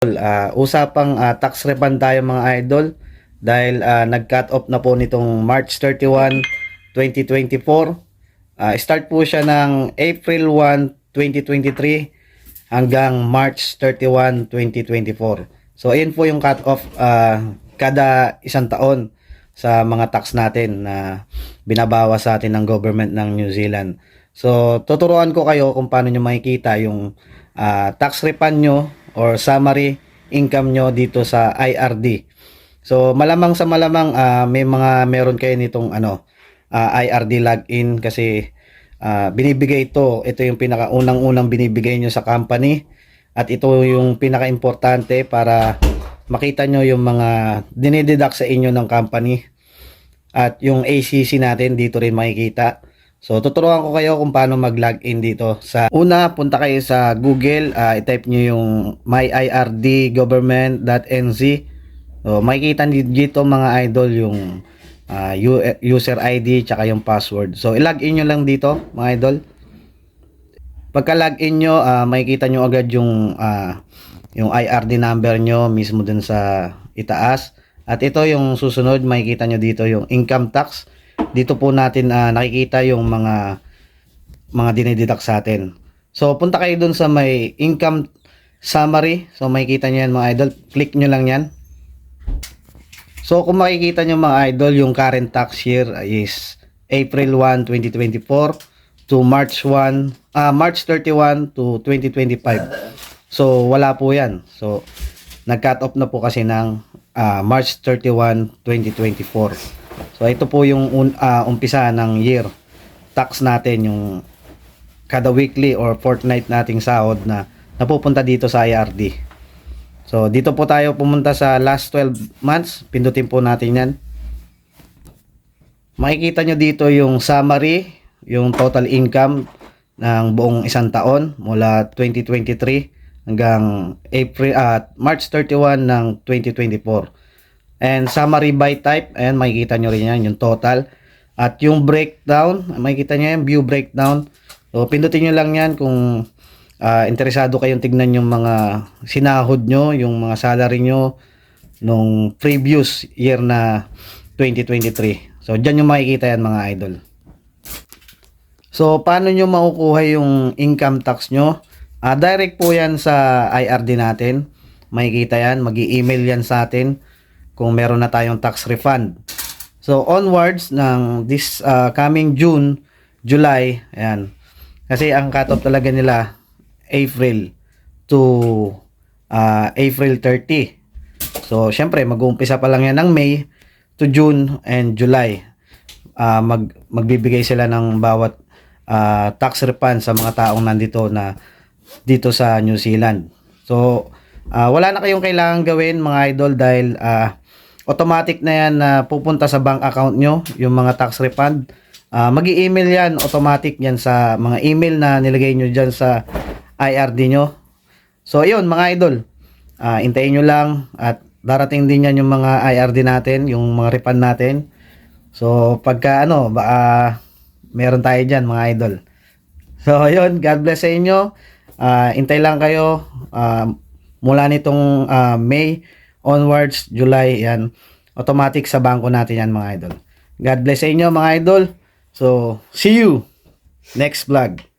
uh, usapang uh, tax refund tayo mga idol dahil uh, nag-cut off na po nitong March 31, 2024. Uh, start po siya ng April 1, 2023 hanggang March 31, 2024. So ayun po yung cut off uh, kada isang taon sa mga tax natin na binabawas sa atin ng government ng New Zealand. So tuturuan ko kayo kung paano nyo makikita yung uh, tax refund nyo or summary income nyo dito sa IRD. So malamang sa malamang uh, may mga meron kayo nitong ano uh, IRD login kasi uh, binibigay ito, ito yung pinakaunang-unang binibigay nyo sa company at ito yung pinaka-importante para makita nyo yung mga dinideduct sa inyo ng company at yung ACC natin dito rin makikita. So, tuturuan ko kayo kung paano mag-login dito. Sa una, punta kayo sa Google, uh, i-type nyo yung myirdgovernment.nz. So, makikita niyo dito mga idol yung uh, user ID tsaka yung password. So, i-login nyo lang dito mga idol. Pagka login nyo, uh, makikita nyo agad yung uh, yung IRD number nyo mismo dun sa itaas. At ito yung susunod, makikita nyo dito yung income tax dito po natin uh, nakikita yung mga mga dinideduct sa atin. So, punta kayo dun sa may income summary. So, makikita nyo yan mga idol. Click nyo lang yan. So, kung makikita nyo mga idol, yung current tax year is April 1, 2024 to March 1, uh, March 31 to 2025. So, wala po yan. So, nag-cut off na po kasi ng uh, March 31, 2024. So ito po yung un, uh, umpisa ng year tax natin yung kada weekly or fortnight nating sahod na napupunta dito sa IRD. So dito po tayo pumunta sa last 12 months. Pindutin po natin yan. Makikita nyo dito yung summary, yung total income ng buong isang taon mula 2023 hanggang April uh, March 31 ng 2024. And summary by type, ayan makikita nyo rin yan, yung total. At yung breakdown, makikita nyo yan, view breakdown. So pindutin nyo lang yan kung uh, interesado kayong tignan yung mga sinahod nyo, yung mga salary nyo nung previous year na 2023. So dyan yung makikita yan mga idol. So paano nyo makukuha yung income tax nyo? Uh, direct po yan sa IRD natin. Makikita yan, mag email yan sa atin kung meron na tayong tax refund. So onwards ng this uh, coming June, July, ayan. Kasi ang cut-off talaga nila April to uh, April 30. So syempre mag-uumpisa pa lang yan ng May to June and July. Uh, mag magbibigay sila ng bawat uh, tax refund sa mga taong nandito na dito sa New Zealand. So uh, wala na kayong kailangan gawin mga idol dahil uh, automatic na yan na pupunta sa bank account nyo, yung mga tax refund. Uh, mag email yan, automatic yan sa mga email na nilagay nyo dyan sa IRD nyo. So, yun mga idol. Uh, intayin nyo lang at darating din yan yung mga IRD natin, yung mga refund natin. So, pagka ano, baka meron tayo dyan mga idol. So, yun. God bless sa inyo. Uh, intay lang kayo uh, mula nitong uh, May onwards, July, yan. Automatic sa bangko natin yan mga idol. God bless sa inyo mga idol. So, see you next vlog.